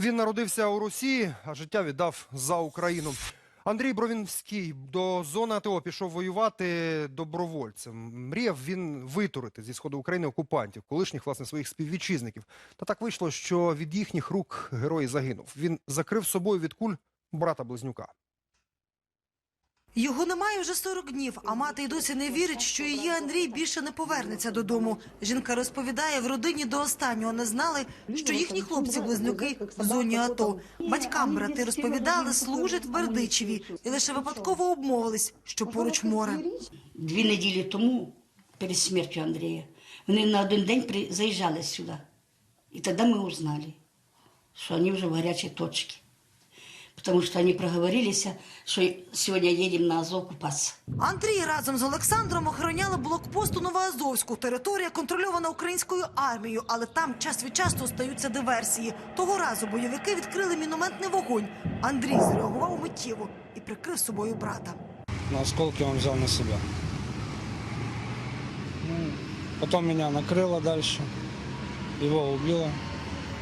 Він народився у Росії, а життя віддав за Україну. Андрій Бровінський до зони АТО пішов воювати добровольцем. Мріяв він витурити зі сходу України окупантів, колишніх власне своїх співвітчизників. Та так вийшло, що від їхніх рук герой загинув. Він закрив собою від куль брата близнюка. Його немає вже 40 днів, а мати й досі не вірить, що її Андрій більше не повернеться додому. Жінка розповідає, в родині до останнього не знали, що їхні хлопці-близнюки в зоні АТО. Батькам брати розповідали, служать в Бердичеві і лише випадково обмовились, що поруч море. Дві неділі тому, перед смертю Андрія, вони на один день заїжджали сюди. І тоді ми узнали, що вони вже в гарячій точці. Потому что они проговорились, что сегодня едем на Азов купаться. Андрій разом з Олександром охороняли блокпост у Новоазовську. Територія контрольована українською армією, але там час від часу стаються диверсії. Того разу бойовики відкрили мінометний вогонь. Андрій зреагував миттєво і прикрив собою брата. Но осколки он взял на себя. Ну, потом меня накрыло дальше, его убило.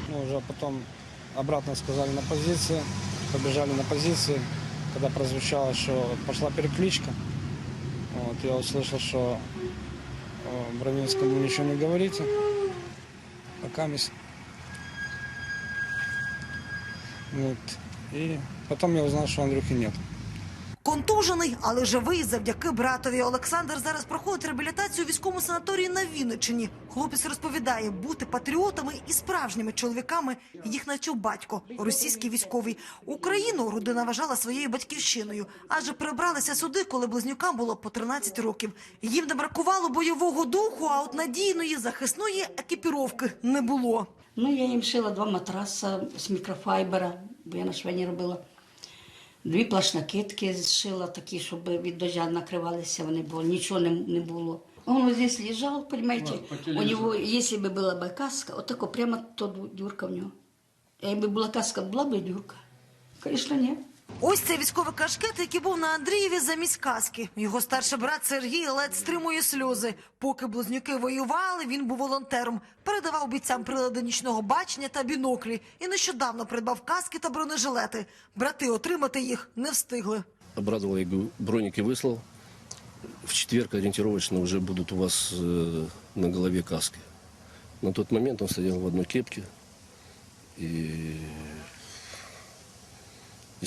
Ну, уже потом обратно сказали на позиции, побежали на позиции. Когда прозвучало, что пошла перекличка, вот, я услышал, что э, Бровинскому ничего не говорите. Пока мисс. Вот. И потом я узнал, что Андрюхи нет. Контужений, але живий завдяки братові. Олександр зараз проходить реабілітацію у військовому санаторії на Вінниччині. Хлопець розповідає, бути патріотами і справжніми чоловіками їх навчив батько, російський військовий. Україну родина вважала своєю батьківщиною, адже перебралися сюди, коли близнюкам було по 13 років. Їм не бракувало бойового духу, а от надійної захисної екіпіровки не було. Ну, я їм шила два матраса з мікрофайбера, бо я на швейні робила. Дві плашнакетки зшила такі, щоб від дождя накривалися вони, бо нічого не, не було. Он вот здесь лежал, понимаете, у него, если бы была бы каска, вот тако прямо то дюрка в нього. А якби була каска, була б і дюрка? Звісно, ні. Ось цей військовий кашкет, який був на Андрієві замість каски. Його старший брат Сергій ледь стримує сльози. Поки близнюки воювали, він був волонтером. Передавав бійцям прилади нічного бачення та біноклі. І нещодавно придбав каски та бронежилети. Брати отримати їх не встигли. Обрадовал, я говорю, броники выслал. В четверг ориентировочно уже будут у вас э, на голове каски. На тот момент он стоял в одной кепке. И, и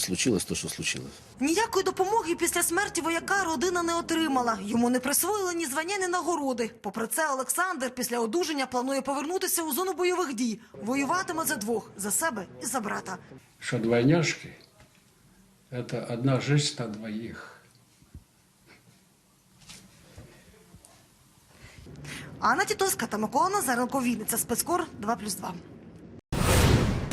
случилось то, что случилось. Ніякої допомоги після смерті вояка родина не отримала. Йому не присвоїли ні звання, ні нагороди. Попри це, Олександр після одужання планує повернутися у зону бойових дій. Воюватиме за двох за себе і за брата. что двойняшки – это одна жизнь на двоих. Анна Тітовська та Микола Назаренко, Вінниця, спецкор 2+,2.